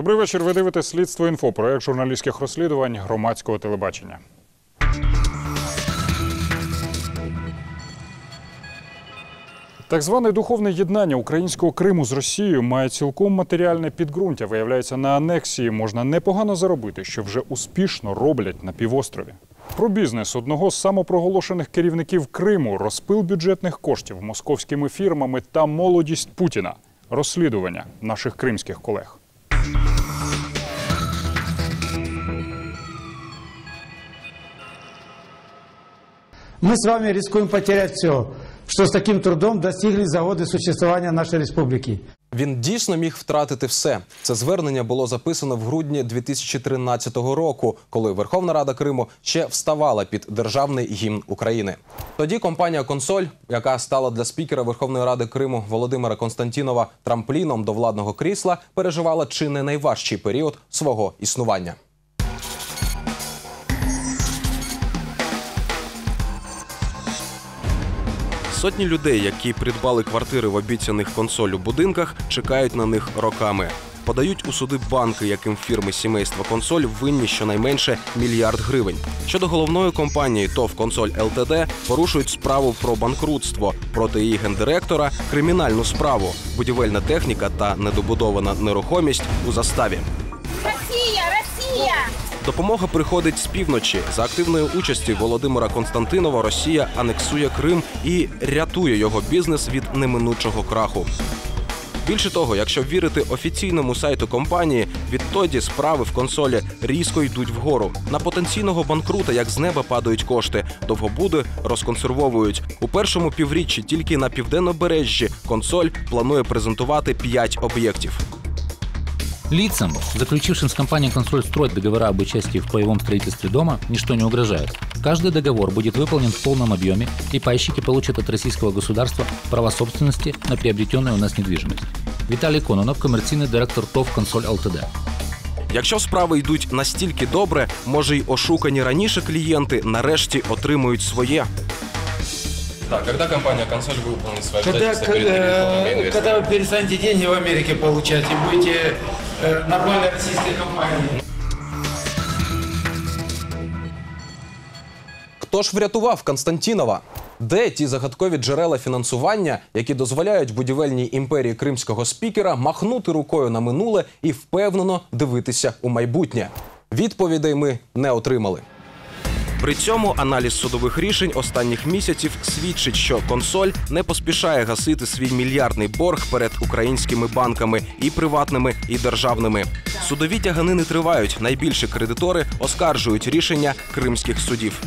Добрий вечір. Ви дивитесь слідство інфо, проект журналістських розслідувань громадського телебачення. Так зване духовне єднання українського Криму з Росією має цілком матеріальне підґрунтя. Виявляється, на анексії можна непогано заробити, що вже успішно роблять на півострові. Про бізнес одного з самопроголошених керівників Криму, розпил бюджетних коштів московськими фірмами та молодість Путіна. Розслідування наших кримських колег. Мы с вами рискуем потерять все, что с таким трудом достигли за годы существования нашей республики. Він дійсно міг втратити все. Це звернення було записано в грудні 2013 року, коли Верховна Рада Криму ще вставала під державний гімн України. Тоді компанія Консоль, яка стала для спікера Верховної Ради Криму Володимира Константінова трампліном до владного крісла, переживала чи не найважчий період свого існування. Сотні людей, які придбали квартири в обіцяних консолю будинках, чекають на них роками. Подають у суди банки, яким фірми сімейства консоль винні щонайменше мільярд гривень. Щодо головної компанії ТОВ Консоль ЛТД порушують справу про банкрутство проти її гендиректора, кримінальну справу, будівельна техніка та недобудована нерухомість у заставі. Допомога приходить з півночі. За активної участі Володимира Константинова Росія анексує Крим і рятує його бізнес від неминучого краху. Більше того, якщо вірити офіційному сайту компанії, відтоді справи в консолі різко йдуть вгору. На потенційного банкрута, як з неба падають кошти, довгобуди розконсервовують. У першому півріччі тільки на південнобережжі консоль планує презентувати 5 об'єктів. Лицам, заключившим с компанией «Консольстрой» договора об участии в паевом строительстве дома, ничто не угрожает. Каждый договор будет выполнен в полном объеме, и пайщики получат от российского государства права собственности на приобретенную у нас недвижимость. Виталий Кононов, коммерційний директор ТОВ «Консоль ЛТД». Якщо справи йдуть настільки добре, може й ошукані раніше клієнти нарешті отримують своє. Так, коли компанія консоль виповнить своє Когда, э, когда вы перестанете деньги в Америке получать и будете э, нормальной российской компании. Хто ж врятував Константінова? Де ті загадкові джерела фінансування, які дозволяють будівельній імперії кримського спікера махнути рукою на минуле і впевнено дивитися у майбутнє? Відповідей ми не отримали. При цьому аналіз судових рішень останніх місяців свідчить, що консоль не поспішає гасити свій мільярдний борг перед українськими банками і приватними, і державними. Судові тяганини тривають. Найбільші кредитори оскаржують рішення кримських судів.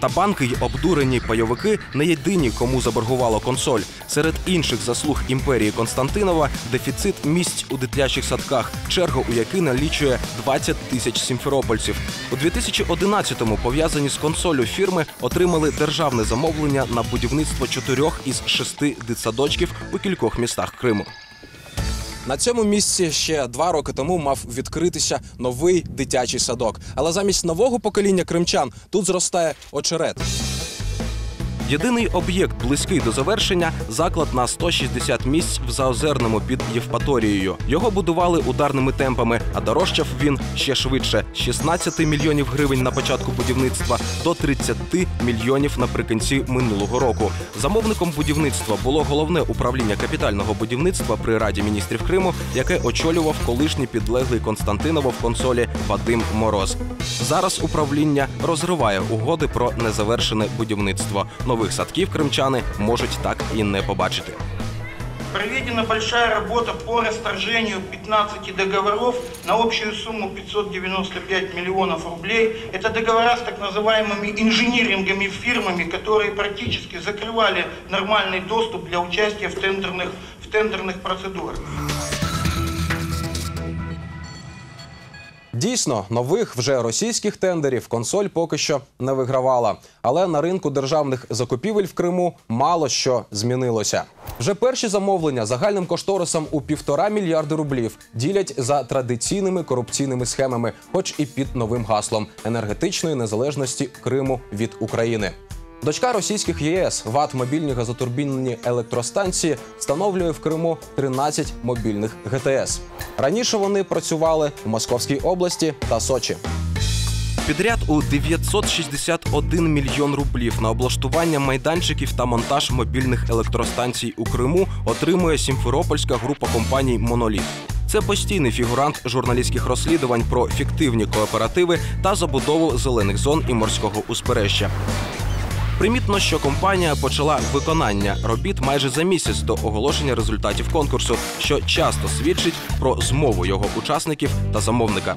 Та банки й обдурені пайовики не єдині, кому заборгувало консоль. Серед інших заслуг імперії Константинова дефіцит місць у дитячих садках, чергу у який налічує 20 тисяч сімферопольців. У 2011-му пов'язані з консолю фірми отримали державне замовлення на будівництво чотирьох із шести дитсадочків у кількох містах Криму. На цьому місці ще два роки тому мав відкритися новий дитячий садок. Але замість нового покоління кримчан тут зростає очерет. Єдиний об'єкт, близький до завершення, заклад на 160 місць в Заозерному під Євпаторією. Його будували ударними темпами, а дорожчав він ще швидше: з 16 мільйонів гривень на початку будівництва до 30 мільйонів наприкінці минулого року. Замовником будівництва було головне управління капітального будівництва при раді міністрів Криму, яке очолював колишній підлеглий Константиново в консолі Вадим Мороз. Зараз управління розриває угоди про незавершене будівництво Нових садків кримчани можуть так і не побачити. Проведена большая работа по расторжению 15 договоров на общую сумму 595 миллионов рублей. Это договора с так называемыми инжиниринговыми фирмами, которые практически закрывали нормальный доступ для участия в тендерных, в тендерных процедурах. Дійсно, нових вже російських тендерів консоль поки що не вигравала. Але на ринку державних закупівель в Криму мало що змінилося. Вже перші замовлення загальним кошторисом у півтора мільярди рублів ділять за традиційними корупційними схемами, хоч і під новим гаслом енергетичної незалежності Криму від України. Дочка російських ЄС ВАТ мобільні газотурбінні електростанції встановлює в Криму 13 мобільних ГТС. Раніше вони працювали у Московській області та Сочі. Підряд у 961 мільйон рублів на облаштування майданчиків та монтаж мобільних електростанцій у Криму отримує Сімферопольська група компаній Моноліт. Це постійний фігурант журналістських розслідувань про фіктивні кооперативи та забудову зелених зон і морського узбережжя. Примітно, що компанія почала виконання робіт майже за місяць до оголошення результатів конкурсу, що часто свідчить про змову його учасників та замовника.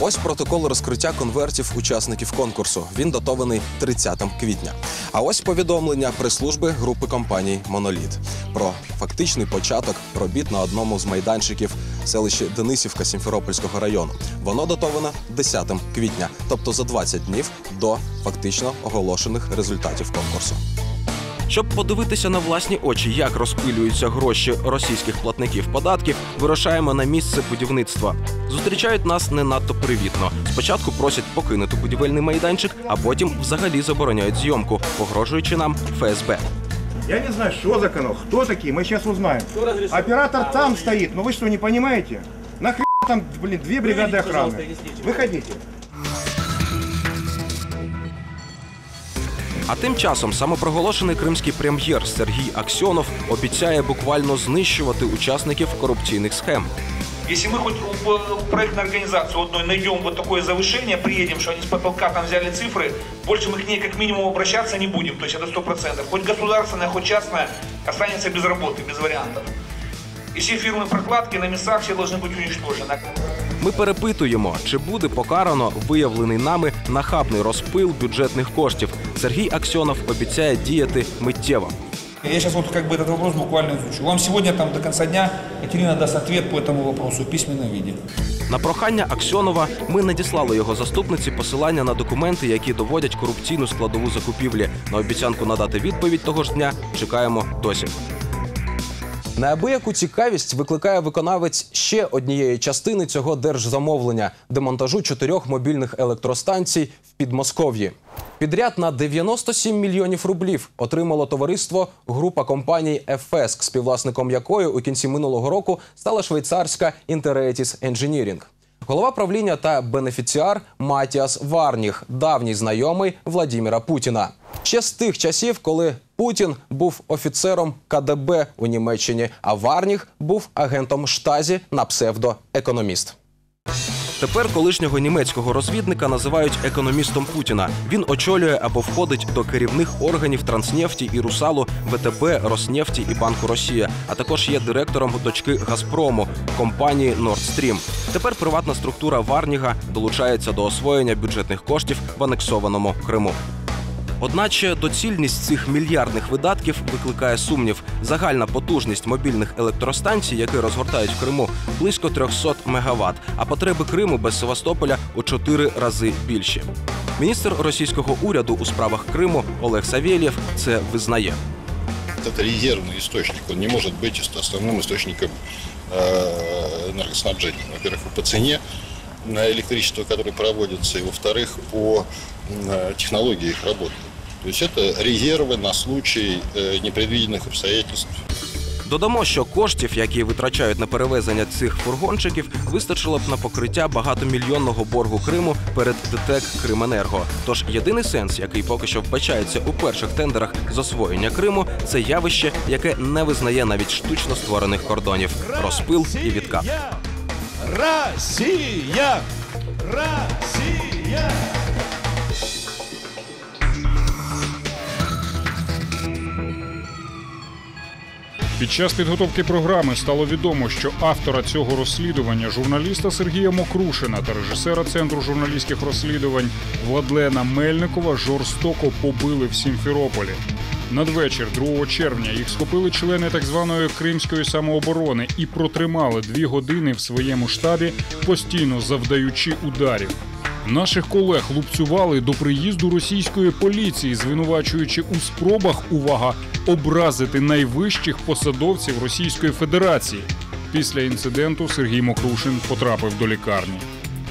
Ось протокол розкриття конвертів учасників конкурсу. Він датований 30 квітня. А ось повідомлення прес-служби групи компаній Моноліт про фактичний початок робіт на одному з майданчиків селищі Денисівка Сімферопольського району. Воно датовано 10 квітня, тобто за 20 днів до фактично оголошених результатів конкурсу. Щоб подивитися на власні очі, як розпилюються гроші російських платників податків, вирушаємо на місце будівництва. Зустрічають нас не надто привітно. Спочатку просять покинути будівельний майданчик, а потім взагалі забороняють зйомку, погрожуючи нам ФСБ. Я не знаю, что за канал, кто такие, мы сейчас узнаем. Оператор там стоит, но вы что, не понимаете? Нахрен там, блин, две бригады охраны. Выходите. А тим часом самопроголошений кримський прем'єр Сергій Аксьонов обіцяє буквально знищувати учасників корупційних схем. Если мы хоть у, у проектной организации у одной найдем вот такое завышение, приедем, что они с потолка там взяли цифры, больше мы к ней как минимум обращаться не будем, то есть это сто процентов. Хоть государственная, хоть частная останется без работы, без вариантов. И все фирмы прокладки на местах все должны быть уничтожены. Ми перепитуємо, чи буде покарано виявлений нами нахабний розпил бюджетних коштів. Сергій Аксьонов обіцяє діяти миттєво. Я сейчас вот как бы этот вопрос буквально изучу. Вам сегодня там до конца дня Екатерина даст ответ по этому вопросу в письменном виде. На прохання Аксьонова ми надіслали його заступниці посилання на документи, які доводять корупційну складову закупівлі. На обіцянку надати відповідь того ж дня чекаємо досі. Неабияку цікавість викликає виконавець ще однієї частини цього держзамовлення демонтажу чотирьох мобільних електростанцій в Підмосков'ї. Підряд на 97 мільйонів рублів отримало товариство група компаній «Ефеск», співвласником якої у кінці минулого року стала швейцарська Інтеретіс Engineering. Голова правління та бенефіціар Матіас Варніх, давній знайомий Владіміра Путіна. Ще з тих часів, коли Путін був офіцером КДБ у Німеччині, а Варніх був агентом штазі на псевдоекономіст. Тепер колишнього німецького розвідника називають економістом Путіна. Він очолює або входить до керівних органів Транснефті і Русалу, ВТБ, Роснефті і Банку Росія, а також є директором дочки Газпрому компанії Stream. Тепер приватна структура Варніга долучається до освоєння бюджетних коштів в анексованому Криму. Одначе доцільність цих мільярдних видатків викликає сумнів. Загальна потужність мобільних електростанцій, які розгортають в Криму, близько 300 мегаватт, а потреби Криму без Севастополя у чотири рази більші. Міністр російського уряду у справах Криму Олег Савєлєв це визнає. Это резервный источник, он не может быть ос- основным источником э, энергоснабжения. Во-первых, и по цене на электричество, которое проводится, и во-вторых, по м, э, технологии их работы. То есть это резервы на случай э, непредвиденных обстоятельств. Додамо, що коштів, які витрачають на перевезення цих фургончиків, вистачило б на покриття багатомільйонного боргу Криму перед ДТЕК Крименерго. Тож єдиний сенс, який поки що вбачається у перших тендерах з освоєння Криму, це явище, яке не визнає навіть штучно створених кордонів розпил і відкат. Россия! Россия! Під час підготовки програми стало відомо, що автора цього розслідування, журналіста Сергія Мокрушина та режисера центру журналістських розслідувань Владлена Мельникова жорстоко побили в Сімферополі. Надвечір 2 червня їх схопили члени так званої кримської самооборони і протримали дві години в своєму штабі, постійно завдаючи ударів. Наших колег лупцювали до приїзду російської поліції, звинувачуючи у спробах увага образити найвищих посадовців Російської Федерації. Після інциденту Сергій Мокрушин потрапив до лікарні.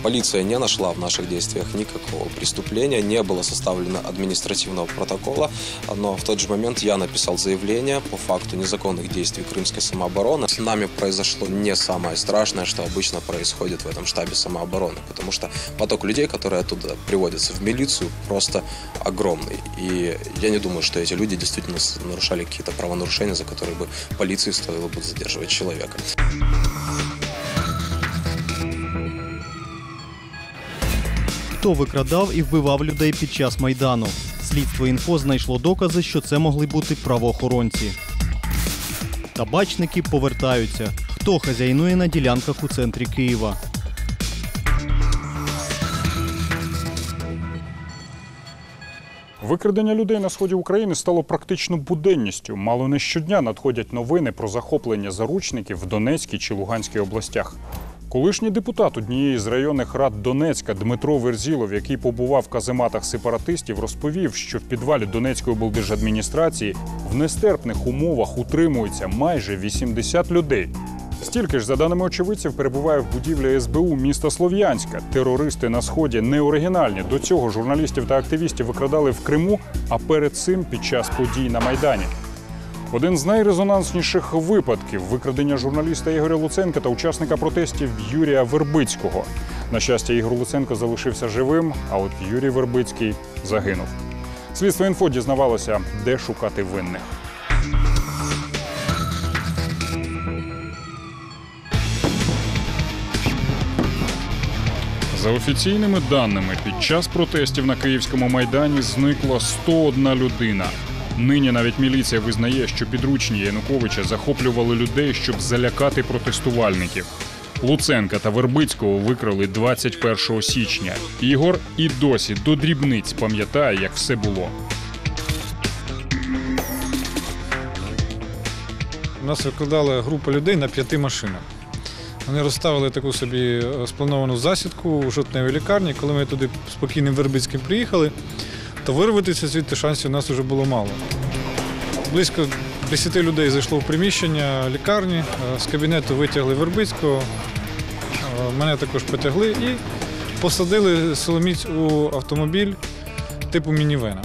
Полиция не нашла в наших действиях никакого преступления, не было составлено административного протокола, но в тот же момент я написал заявление по факту незаконных действий крымской самообороны. С нами произошло не самое страшное, что обычно происходит в этом штабе самообороны, потому что поток людей, которые оттуда приводятся в милицию, просто огромный. И я не думаю, что эти люди действительно нарушали какие-то правонарушения, за которые бы полиции стоило бы задерживать человека. Хто викрадав і вбивав людей під час майдану? Слідство інфо знайшло докази, що це могли бути правоохоронці. Табачники повертаються. Хто хазяйнує на ділянках у центрі Києва? Викрадення людей на сході України стало практично буденністю. Мало не щодня надходять новини про захоплення заручників в Донецькій чи Луганській областях. Колишній депутат однієї з районних рад Донецька Дмитро Верзілов, який побував в казематах сепаратистів, розповів, що в підвалі Донецької облдержадміністрації в нестерпних умовах утримується майже 80 людей. Стільки ж, за даними очевидців, перебуває в будівлі СБУ міста Слов'янська. Терористи на сході не оригінальні. До цього журналістів та активістів викрадали в Криму, а перед цим під час подій на Майдані. Один з найрезонансніших випадків викрадення журналіста Ігоря Луценка та учасника протестів Юрія Вербицького. На щастя, Ігор Луценко залишився живим, а от Юрій Вербицький загинув. Слідство інфо дізнавалося, де шукати винних. За офіційними даними, під час протестів на Київському майдані зникла 101 людина. Нині навіть міліція визнає, що підручні Януковича захоплювали людей, щоб залякати протестувальників. Луценка та Вербицького викрали 21 січня. Ігор і досі до дрібниць пам'ятає, як все було. Нас викладала група людей на п'яти машинах. Вони розставили таку собі е, сплановану засідку у жовтневій лікарні. Коли ми туди спокійним Вербицьким приїхали, то вирватися звідти шансів у нас вже було мало. Близько 10 людей зайшло в приміщення лікарні, е, з кабінету витягли Вербицького, е, мене також потягли і посадили силоміць у автомобіль типу мінівена.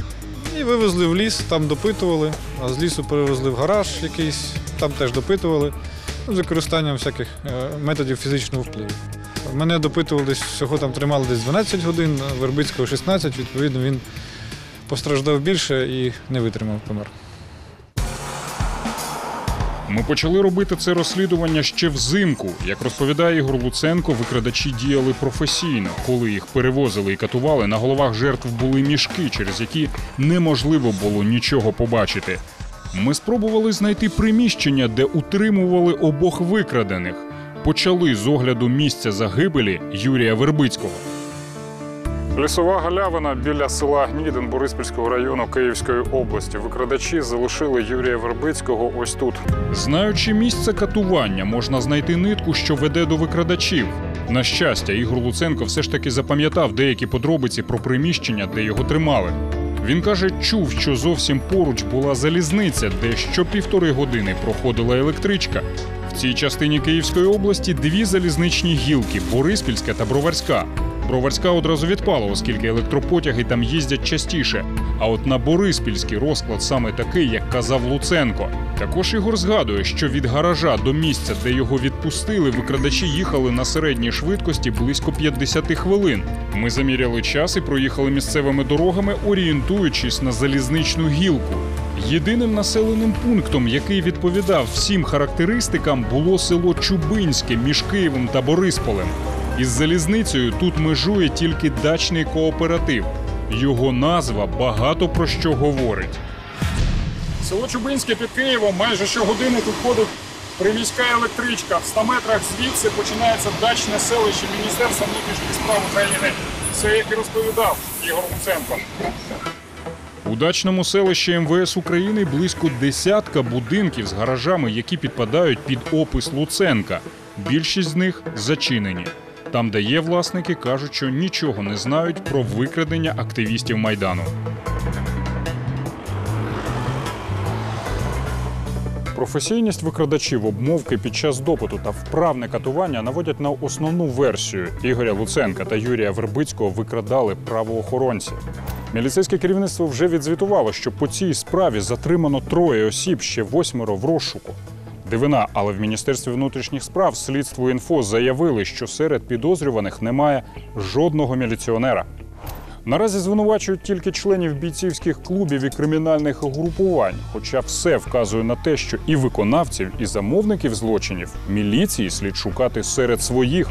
І вивезли в ліс, там допитували, а з лісу перевезли в гараж якийсь, там теж допитували ну, з використанням всяких е, методів фізичного впливу. Мене допитували всього там тримали десь 12 годин, Вербицького 16, відповідно, він постраждав більше і не витримав, помер. Ми почали робити це розслідування ще взимку. Як розповідає Ігор Луценко, викрадачі діяли професійно. Коли їх перевозили і катували, на головах жертв були мішки, через які неможливо було нічого побачити. Ми спробували знайти приміщення, де утримували обох викрадених. Почали з огляду місця загибелі Юрія Вербицького. Лісова галявина біля села Гнідин Бориспільського району Київської області. Викрадачі залишили Юрія Вербицького ось тут. Знаючи місце катування, можна знайти нитку, що веде до викрадачів. На щастя, Ігор Луценко все ж таки запам'ятав деякі подробиці про приміщення, де його тримали. Він каже, чув, що зовсім поруч була залізниця, де що півтори години проходила електричка. В цій частині Київської області дві залізничні гілки Бориспільська та Броварська. Броварська одразу відпала, оскільки електропотяги там їздять частіше. А от на Бориспільський розклад саме такий, як казав Луценко. Також Ігор згадує, що від гаража до місця, де його відпустили, викрадачі їхали на середній швидкості близько 50 хвилин. Ми заміряли час і проїхали місцевими дорогами, орієнтуючись на залізничну гілку. Єдиним населеним пунктом, який відповідав всім характеристикам, було село Чубинське між Києвом та Борисполем. Із залізницею тут межує тільки дачний кооператив. Його назва багато про що говорить. Село Чубинське під Києвом майже щогодини тут ходить приміська електричка. В 100 метрах звідси починається дачне селище Міністерства внутрішніх справ України. Все, як і розповідав Ігор Луценко. У дачному селищі МВС України близько десятка будинків з гаражами, які підпадають під опис Луценка. Більшість з них зачинені. Там, де є власники, кажуть, що нічого не знають про викрадення активістів майдану. Непрофесійність викрадачів, обмовки під час допиту та вправне катування наводять на основну версію. Ігоря Луценка та Юрія Вербицького викрадали правоохоронці. Міліцейське керівництво вже відзвітувало, що по цій справі затримано троє осіб, ще восьмеро в розшуку. Дивина, але в Міністерстві внутрішніх справ слідство інфо заявили, що серед підозрюваних немає жодного міліціонера. Наразі звинувачують тільки членів бійцівських клубів і кримінальних угрупувань, хоча все вказує на те, що і виконавців, і замовників злочинів міліції слід шукати серед своїх.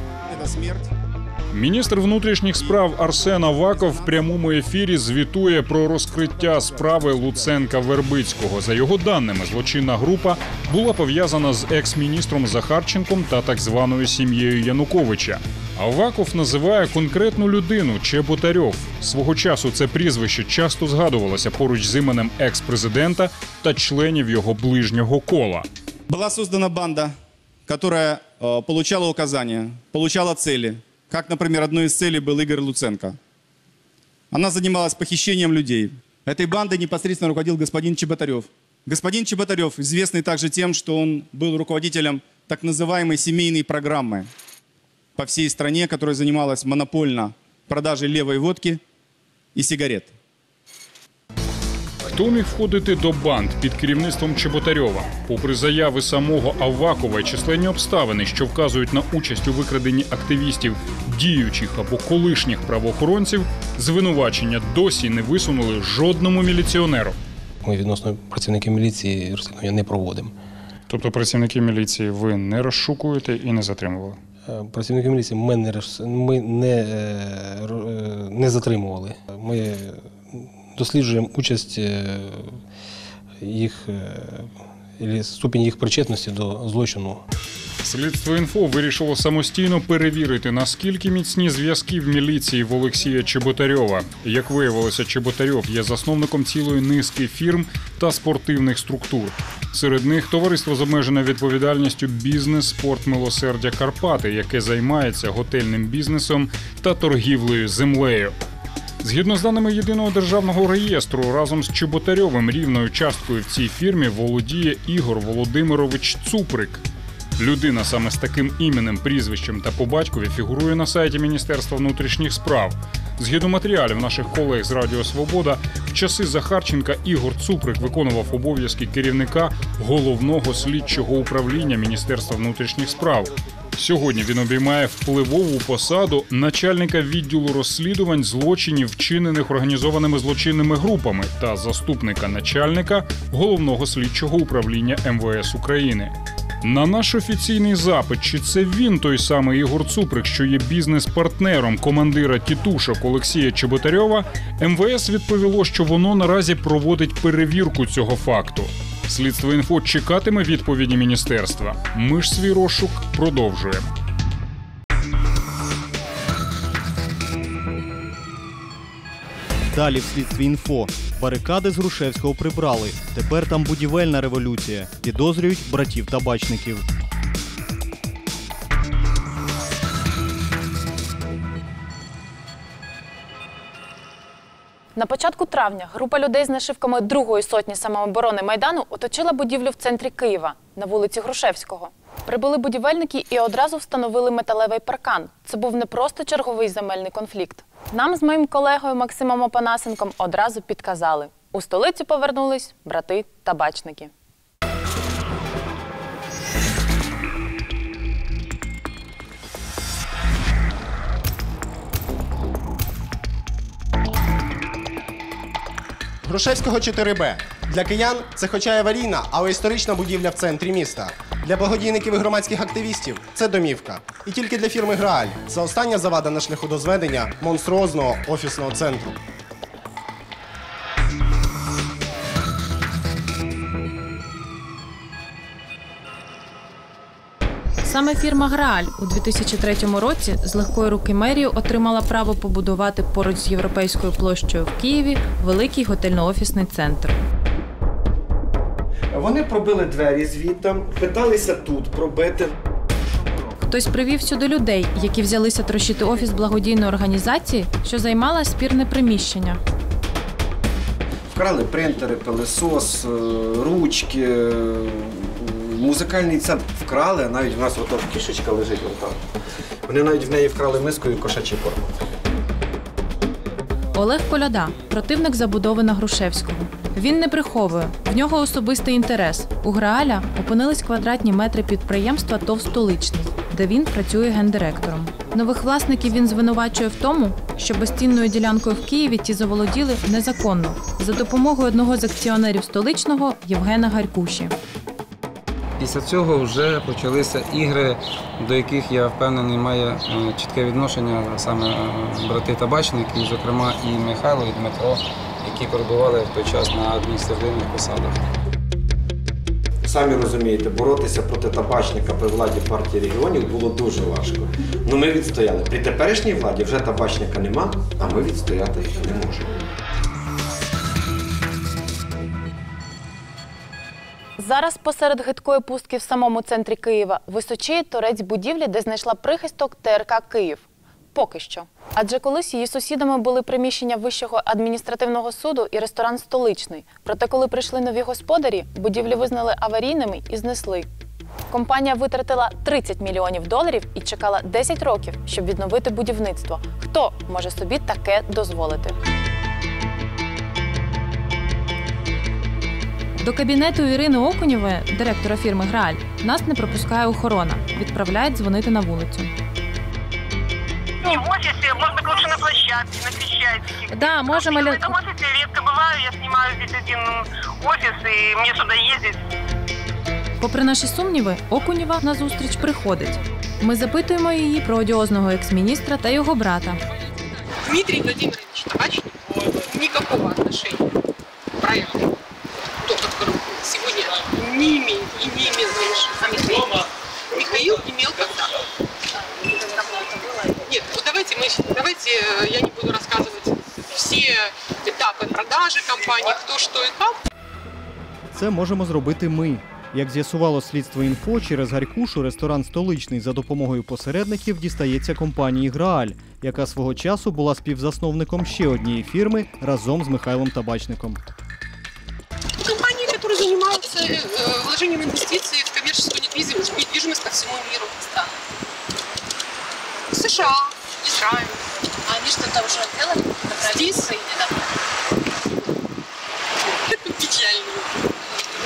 Міністр внутрішніх справ Арсен Аваков в прямому ефірі звітує про розкриття справи Луценка Вербицького. За його даними, злочинна група була пов'язана з екс-міністром Захарченком та так званою сім'єю Януковича. Аваков називає конкретну людину Чеботарьов. Свого часу це прізвище часто згадувалося поруч з іменем екс-президента та членів його ближнього кола. Была создана банда, которая э, получала указания, получала цели. Как, например, одной из целей был Игорь Луценко. Она занималась похищением людей. Этой бандой непосредственно руководил господин Чеботарев. Господин Чеботарев, известный также тем, что он был руководителем так называемой семейной программы по всей стране, которая занималась монопольно продажей левой водки и сигарет. Хто входити до банд під керівництвом Чеботарьова? Попри заяви самого Авакова і численні обставини, що вказують на участь у викраденні активістів, діючих або колишніх правоохоронців, звинувачення досі не висунули жодному міліціонеру. Ми відносно працівників міліції розслідування не проводимо. Тобто працівники міліції ви не розшукуєте і не затримували? Е, Працівників міліції ми не, ми не, е, е, не затримували. Ми досліджуємо участь е, їх е, ступінь їх причетності до злочину. Слідство інфо вирішило самостійно перевірити, наскільки міцні зв'язки в міліції в Олексія Чеботарьова. Як виявилося, Чеботарьов є засновником цілої низки фірм та спортивних структур. Серед них товариство з обмеженою відповідальністю Бізнес Спорт Милосердя Карпати, яке займається готельним бізнесом та торгівлею землею. Згідно з даними єдиного державного реєстру, разом з Чеботарьовим рівною часткою в цій фірмі володіє Ігор Володимирович Цуприк. Людина саме з таким іменем, прізвищем та по батькові фігурує на сайті Міністерства внутрішніх справ. Згідно матеріалів наших колег з Радіо Свобода, в часи Захарченка Ігор Цуприк виконував обов'язки керівника головного слідчого управління Міністерства внутрішніх справ. Сьогодні він обіймає впливову посаду начальника відділу розслідувань злочинів, вчинених організованими злочинними групами, та заступника начальника головного слідчого управління МВС України. На наш офіційний запит, чи це він той самий Ігор Цуприк, що є бізнес-партнером командира тітушок Олексія Чеботарьова, МВС відповіло, що воно наразі проводить перевірку цього факту. Слідство інфо чекатиме відповіді міністерства. Ми ж свій розшук продовжуємо. Далі в слідстві інфо. Барикади з Грушевського прибрали. Тепер там будівельна революція. Підозрюють братів табачників. На початку травня група людей з нашивками другої сотні самооборони Майдану оточила будівлю в центрі Києва на вулиці Грушевського. Прибули будівельники і одразу встановили металевий паркан. Це був не просто черговий земельний конфлікт. Нам з моїм колегою Максимом Опанасенком одразу підказали: у столицю повернулись брати табачники. Грушевського 4Б. Для киян це хоча й аварійна, але історична будівля в центрі міста. Для благодійників і громадських активістів це домівка. І тільки для фірми Грааль це остання завада на шляху до зведення монструозного офісного центру. Саме фірма Грааль у 2003 році з легкої руки мерії отримала право побудувати поруч з європейською площею в Києві великий готельно-офісний центр. Вони пробили двері звідти, питалися тут пробити. Хтось привів сюди людей, які взялися трощити офіс благодійної організації, що займала спірне приміщення. Вкрали принтери, пилесос, е, ручки, е, музикальний центр вкрали, навіть в нас ото кішечка лежить отам. Вони навіть в неї вкрали миску і кошачий корм. Олег Коляда, противник забудови на Грушевського. Він не приховує, в нього особистий інтерес. У Грааля опинились квадратні метри підприємства ТОВ «Столичний», де він працює гендиректором. Нових власників він звинувачує в тому, що безцінною ділянкою в Києві ті заволоділи незаконно за допомогою одного з акціонерів столичного Євгена Гарькуші. Після цього вже почалися ігри, до яких я впевнений має е, чітке відношення саме е, брати табачники, зокрема і Михайло, і Дмитро, які перебували в той час на адміністративних посадах. Самі розумієте, боротися проти табачника при владі партії регіонів було дуже важко. Ну ми відстояли. При теперішній владі вже табачника нема, а ми відстояти не можемо. Зараз посеред гидкої пустки в самому центрі Києва височіє торець будівлі, де знайшла прихисток ТРК Київ. Поки що. Адже колись її сусідами були приміщення Вищого адміністративного суду і ресторан Столичний. Проте, коли прийшли нові господарі, будівлі визнали аварійними і знесли. Компанія витратила 30 мільйонів доларів і чекала 10 років, щоб відновити будівництво. Хто може собі таке дозволити? До кабінету Ірини Окунєвої, директора фірми Грааль, нас не пропускає охорона. Відправляють дзвонити на вулицю. Не в офисе, может быть, лучше на площадке, на Крещатике. Да, можем, В или- этом офисе редко бываю, я снимаю здесь один офис, и мне сюда ездить. Попри наші сумніви, Окунєва на зустріч приходить. Ми запитуємо її про одіозного екс-міністра та його брата. Дмитрий Владимирович Табачник никакого отношения к и не имел раньше. А Михаил? Михаил имел контакт. Нет, вот давайте мы, давайте э, я не буду рассказывать все этапы продажи компании, кто что и как. Це можемо зробити ми. Як з'ясувало слідство інфо, через Гарькушу ресторан столичний за допомогою посередників дістається компанії Грааль, яка свого часу була співзасновником ще однієї фірми разом з Михайлом Табачником. Компании, которые занимаются э, вложением инвестиций в коммерческую недвижимость, недвижимость по всему миру. США, Израиль. А они что-то уже делали? Здесь? Печально.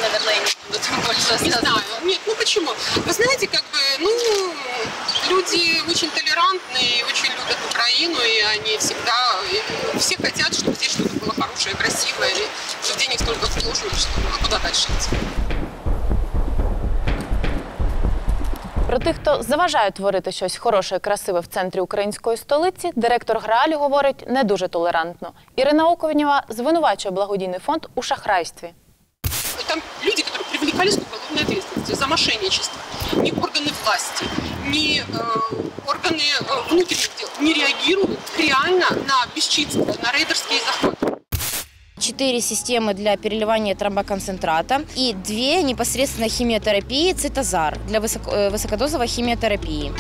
Наверное, я не буду там больше Не знаю. Нет, ну почему? Вы знаете, как бы, ну, люди очень толерантные, очень любят Украину, и они всегда, и все хотят, чтобы здесь что-то было хорошее, красивое, и что денег столько вложено, что ну, куда дальше идти? Про тих, хто заважає творити щось хороше і красиве в центрі української столиці, директор Граалю говорить не дуже толерантно. Ірина Окунєва звинувачує благодійний фонд у шахрайстві. Там люди, которые привлекались к уголовной ответственности за мошенничество. Ни органы власти, ни э, органы э, внутренних дел не реагируют реально на бесчинство, на рейдерские захваты. четыре системы для переливания тромбоконцентрата и две непосредственно химиотерапии цитозар для высоко- э, высокодозовой химиотерапии.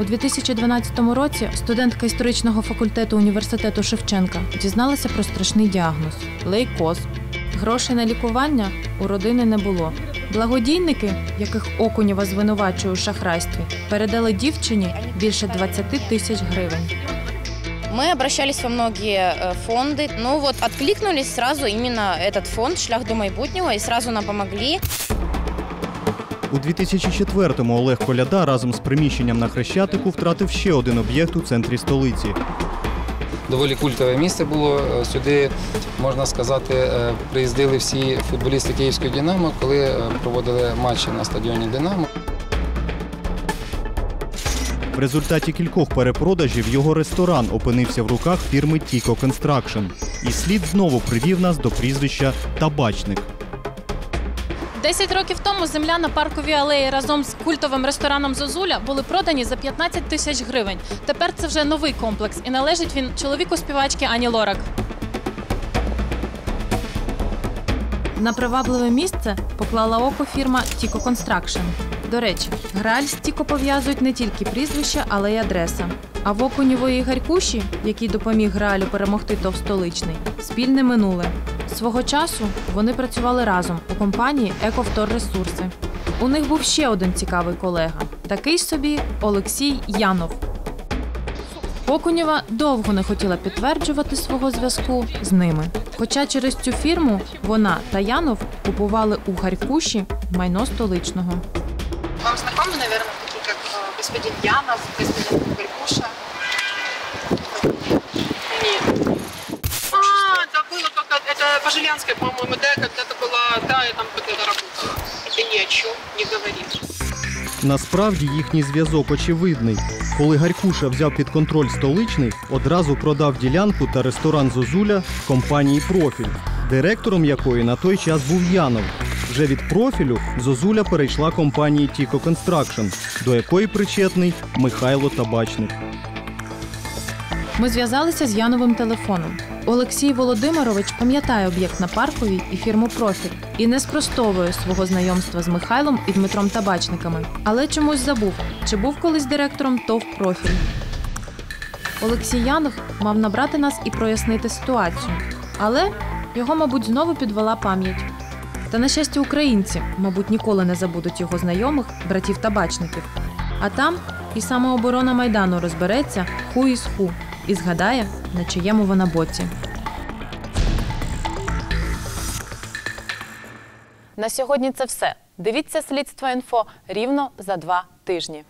У 2012 році студентка історичного факультету університету Шевченка дізналася про страшний діагноз лейкоз. Грошей на лікування у родини не було. Благодійники, яких Окунєва звинувачує у шахрайстві, передали дівчині більше 20 тисяч гривень. Мы обращались во многие э, фонды, но вот откликнулись сразу именно этот фонд «Шлях до майбутнього» и сразу нам помогли. У 2004-му Олег Коляда разом з приміщенням на Хрещатику втратив ще один об'єкт у центрі столиці. Доволі культове місце було. Е, Сюди, можна сказати, е, приїздили всі футболісти Київської Динамо, коли е, проводили матчі на стадіоні Динамо. В результаті кількох перепродажів його ресторан опинився в руках фірми Тіко Construction. І слід знову привів нас до прізвища Табачник. Десять років тому земля на парковій алеї разом з культовим рестораном Зозуля були продані за 15 тисяч гривень. Тепер це вже новий комплекс, і належить він чоловіку співачки Ані Лорак. На привабливе місце поклала око фірма Тіко Construction. До речі, Грааль з Тіко пов'язують не тільки прізвище, але й адреса. А в Окунєвої Гарькуші, який допоміг Граалю перемогти товстоличний, спільне минуле. Свого часу вони працювали разом у компанії Ековторресурси. У них був ще один цікавий колега, такий собі Олексій Янов. Окунєва довго не хотіла підтверджувати свого зв'язку з ними. Хоча через цю фірму вона та Янов купували у Харькуші майно столичного. Вам знакомы, наверное, такие как э, господин Янов, господин Горькуша? Нет. А, это было как это по-жилянской, по-моему, да, когда-то была, да, я там когда-то работала. Это ни о чем не говорит. Насправді їхній зв'язок очевидний. Коли Гарькуша взяв під контроль столичний, одразу продав ділянку та ресторан Зозуля компанії Профіль, директором якої на той час був Янов. Вже від профілю Зозуля перейшла компанії Тіко Констракшн, до якої причетний Михайло Табачник. Ми зв'язалися з Яновим телефоном. Олексій Володимирович пам'ятає об'єкт на парковій і фірму Профіль і не спростовує свого знайомства з Михайлом і Дмитром Табачниками, але чомусь забув, чи був колись директором ТОВ Профіль. Олексій Янов мав набрати нас і прояснити ситуацію, але його, мабуть, знову підвела пам'ять. Та на щастя, українці, мабуть, ніколи не забудуть його знайомих, братів табачників. А там і самооборона майдану розбереться ху із ху і згадає, на чиєму вона боці. На сьогодні це все. Дивіться слідство інфо рівно за два тижні.